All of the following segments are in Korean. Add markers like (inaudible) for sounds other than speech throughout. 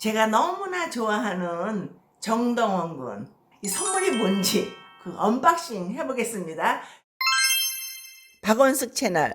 제가 너무나 좋아하는 정동원 군. 이 선물이 뭔지 그 언박싱 해보겠습니다. 박원숙 채널.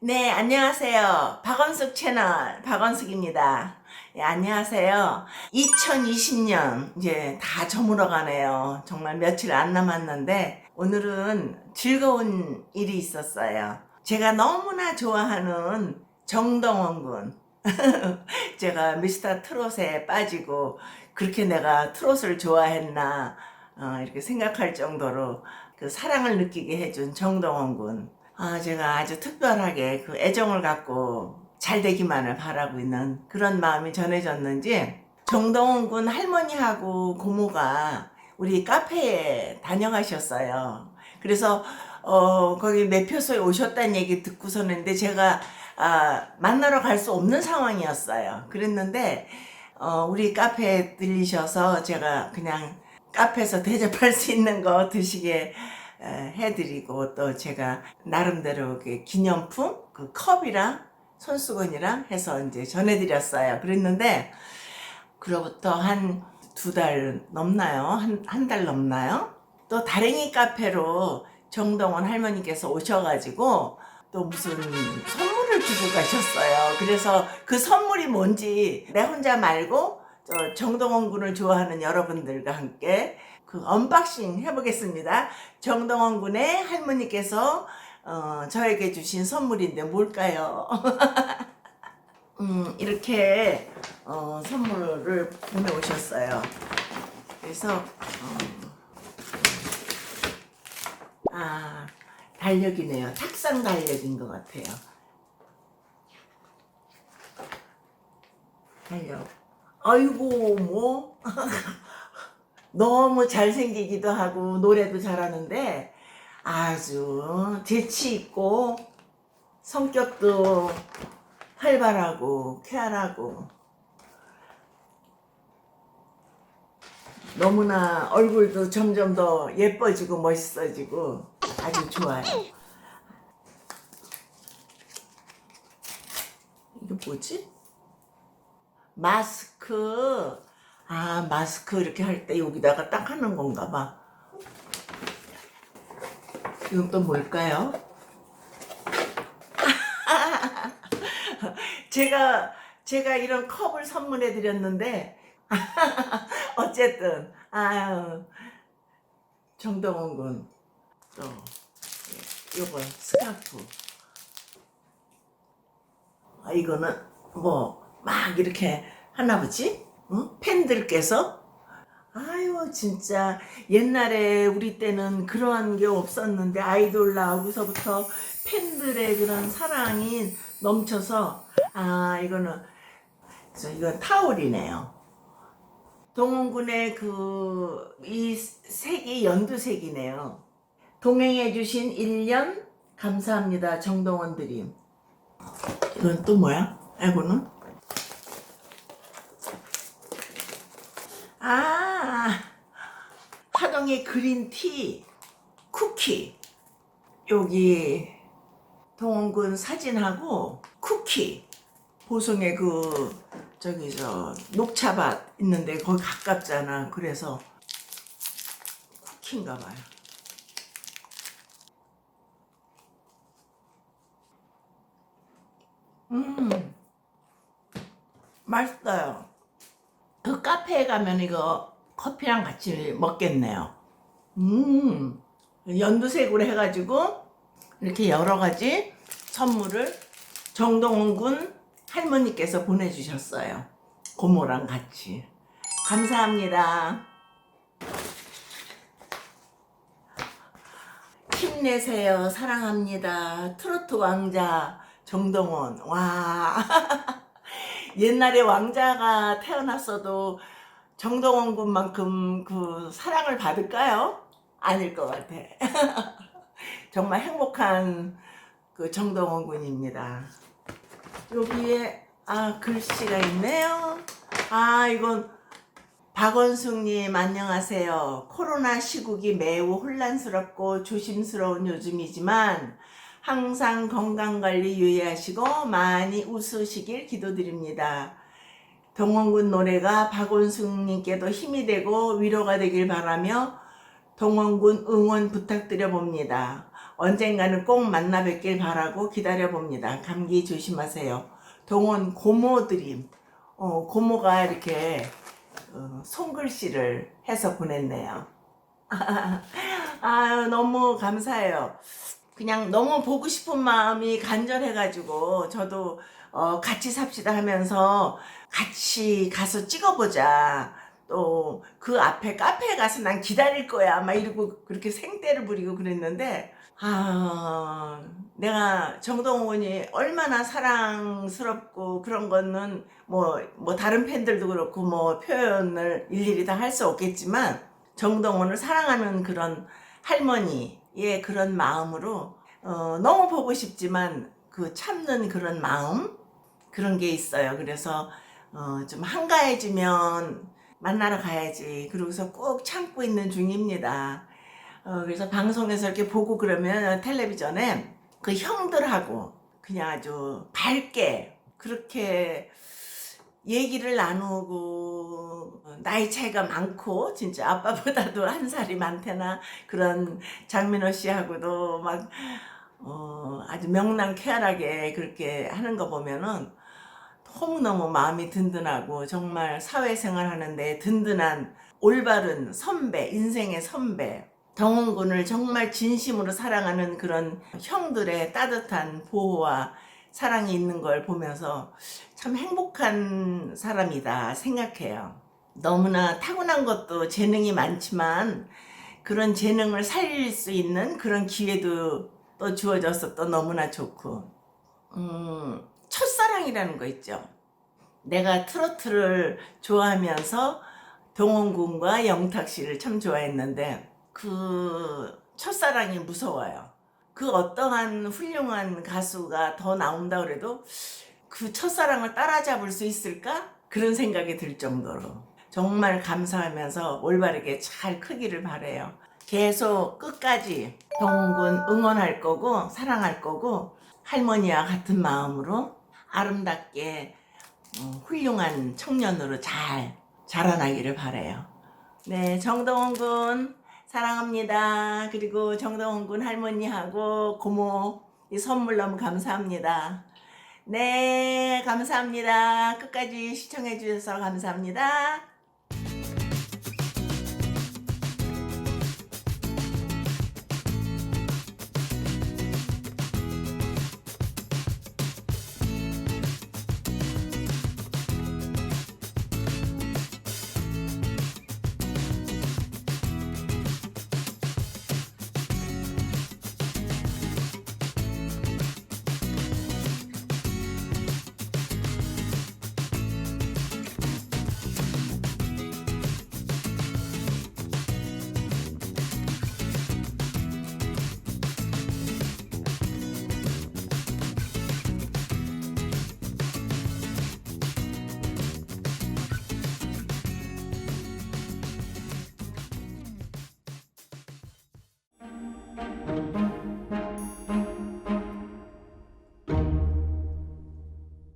네, 안녕하세요. 박원숙 채널 박원숙입니다. 예, 안녕하세요. 2020년 이제 다 저물어 가네요. 정말 며칠 안 남았는데 오늘은 즐거운 일이 있었어요. 제가 너무나 좋아하는 정동원 군. (laughs) 제가 미스터 트롯에 빠지고 그렇게 내가 트롯을 좋아했나 어, 이렇게 생각할 정도로 그 사랑을 느끼게 해준 정동원 군. 아, 제가 아주 특별하게 그 애정을 갖고 잘 되기만을 바라고 있는 그런 마음이 전해졌는지 정동원 군 할머니하고 고모가 우리 카페에 다녀가셨어요. 그래서 어, 거기 매표소에 오셨다는 얘기 듣고서는데 제가 아, 만나러 갈 수 없는 상황이었어요. 그랬는데 어, 우리 카페에 들리셔서 제가 그냥 카페에서 대접할 수 있는 거 드시게 에, 해드리고 또 제가 나름대로 그 기념품 그 컵이랑 손수건이랑 해서 이제 전해드렸어요. 그랬는데 그로부터 한 두 달 넘나요? 한 한 달 넘나요? 또 다랭이 카페로 정동원 할머니께서 오셔가지고 또 무슨 선물 을 주고 가셨어요. 그래서 그 선물이 뭔지 내 혼자 말고 저 정동원 군을 좋아하는 여러분들과 함께 그 언박싱 해보겠습니다. 정동원 군의 할머니께서 어, 저에게 주신 선물인데 뭘까요? (laughs) 음, 이렇게 어, 선물을 보내오셨어요. 그래서 어, 아 달력이네요. 탁상 달력인 것 같아요. 달력. 아이고 뭐 (laughs) 너무 잘생기기도 하고 노래도 잘하는데 아주 재치 있고 성격도 활발하고 쾌활하고 너무나 얼굴도 점점 더 예뻐지고 멋있어지고 아주 좋아요. 이게 뭐지? 마스크. 아, 마스크 이렇게 할 때 여기다가 딱 하는 건가 봐. 이건 또 뭘까요? (laughs) 제가 제가 이런 컵을 선물해 드렸는데 (laughs) 어쨌든 아유 정동원 군또 요거 스카프 아 이거는 뭐 막 이렇게 보지? 응? 팬들께서 아유 진짜 옛날에 우리 때는 그러한 게 없었는데 아이돌 나오고서부터 팬들의 그런 사랑이 넘쳐서 아 이거는 저 이건 타올이네요. 동원군의 그 이 색이 연두색이네요. 동행해 주신 1년 감사합니다 정동원 드림. 이건 또 뭐야? 아이고는 아. 하동의 그린티 쿠키. 여기 동원군 사진하고 쿠키. 보성에 그 저기 저 녹차밭 있는데 거기 가깝잖아. 그래서 쿠키인가 봐요. 음. 맛있어요 그 카페에 가면 이거 커피랑 같이 먹겠네요 음 연두색으로 해가지고 이렇게 여러 가지 선물을 정동원 군 할머니께서 보내주셨어요. 고모랑 같이. 감사합니다. 힘내세요. 사랑합니다. 트로트 왕자 정동원. 와. (laughs) 옛날에 왕자가 태어났어도 정동원 군만큼 그 사랑을 받을까요? 아닐 것 같아. (laughs) 정말 행복한 그 정동원 군입니다. 여기에 아 글씨가 있네요. 아 이건 박원숙님 안녕하세요. 코로나 시국이 매우 혼란스럽고 조심스러운 요즘이지만 항상 건강 관리 유의하시고 많이 웃으시길 기도드립니다. 동원군 노래가 박원숙님께도 힘이 되고 위로가 되길 바라며 동원군 응원 부탁드려 봅니다. 언젠가는 꼭 만나 뵙길 바라고 기다려 봅니다. 감기 조심하세요. 동원 고모들이 어, 고모가 이렇게 어, 손글씨를 해서 보냈네요. (laughs) 아유 너무 감사해요. 그냥 너무 보고 싶은 마음이 간절해가지고 저도 어, 같이 삽시다 하면서 같이 가서 찍어보자. 또 그 앞에 카페에 가서 난 기다릴 거야. 막 이러고 그렇게 생떼를 부리고 그랬는데 아 내가 정동원이 얼마나 사랑스럽고 그런 거는 뭐 뭐 다른 팬들도 그렇고 뭐 표현을 일일이 다 할 수 없겠지만 정동원을 사랑하는 그런 할머니 의 그런 마음으로 어, 너무 보고 싶지만 그 참는 그런 마음 그런 게 있어요. 그래서 어, 좀 한가해지면 만나러 가야지. 그러고서 꼭 참고 있는 중입니다. 어, 그래서 방송에서 이렇게 보고 그러면 텔레비전에 그 형들하고 그냥 아주 밝게 그렇게 얘기를 나누고 나이 차이가 많고 진짜 아빠보다도 한 살이 많대나 그런 장민호 씨하고도 막 어, 아주 명랑쾌활하게 그렇게 하는 거 보면은 너무너무 마음이 든든하고 정말 사회생활 하는데 든든한 올바른 선배, 인생의 선배, 정원군을 정말 진심으로 사랑하는 그런 형들의 따뜻한 보호와 사랑이 있는 걸 보면서 참 행복한 사람이다 생각해요. 너무나 타고난 것도 재능이 많지만 그런 재능을 살릴 수 있는 그런 기회도 또 주어져서 또 너무나 좋고, 음, 첫사랑이라는 거 있죠. 내가 트로트를 좋아하면서 동원군과 영탁 씨를 참 좋아했는데 그 첫사랑이 무서워요. 그 어떠한 훌륭한 가수가 더 나온다 그래도 그 첫사랑을 따라잡을 수 있을까? 그런 생각이 들 정도로 정말 감사하면서 올바르게 잘 크기를 바래요. 계속 끝까지 동훈군 응원할 거고 사랑할 거고 할머니와 같은 마음으로 아름답게 어, 훌륭한 청년으로 잘 자라나기를 바래요. 네, 정동원 군 사랑합니다. 그리고 정동원 군 할머니하고 고모 이 선물 너무 감사합니다. 네, 감사합니다. 끝까지 시청해 주셔서 감사합니다.